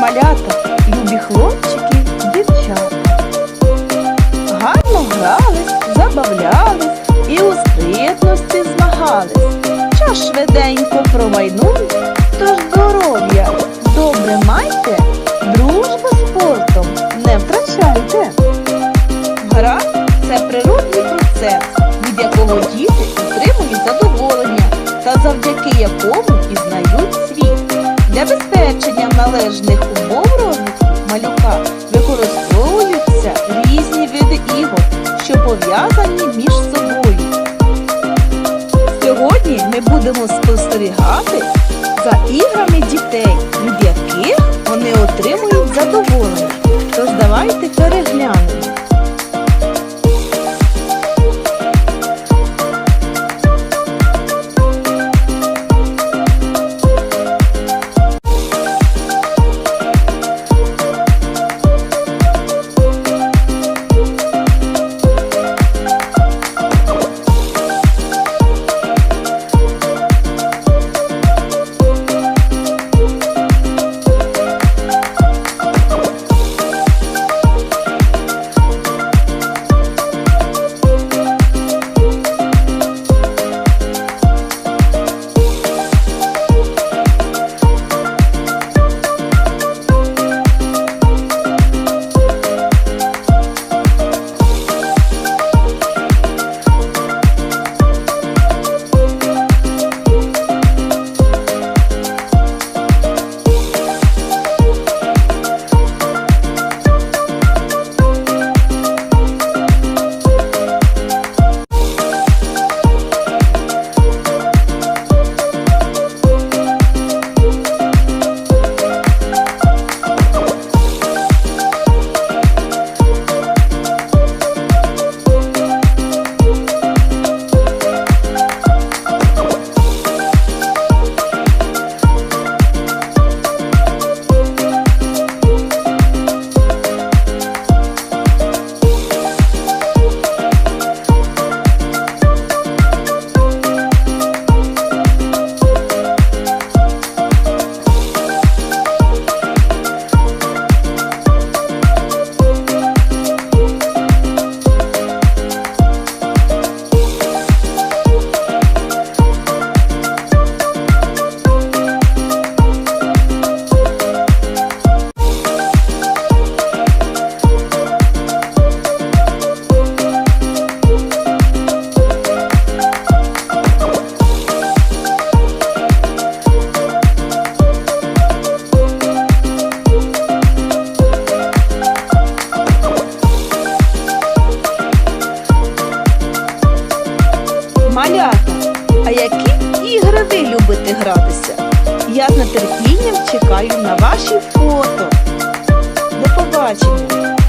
малята, любі хлопчики, дівчата. Гарно грались, забавлялись і у спритності змагались. Час швиденько промайнув, тож здоров'я добре майте, дружбу спортом не втрачайте. Гра це природний процес, від якого діти отримують задоволення та завдяки якому належних умов розвитку малюка використовуються різні види ігор, що пов'язані між собою. Сьогодні ми будемо спостерігати за іграми дітей, а які ігри ви любите гратися? Я з нетерпінням чекаю на ваші фото. До побачення!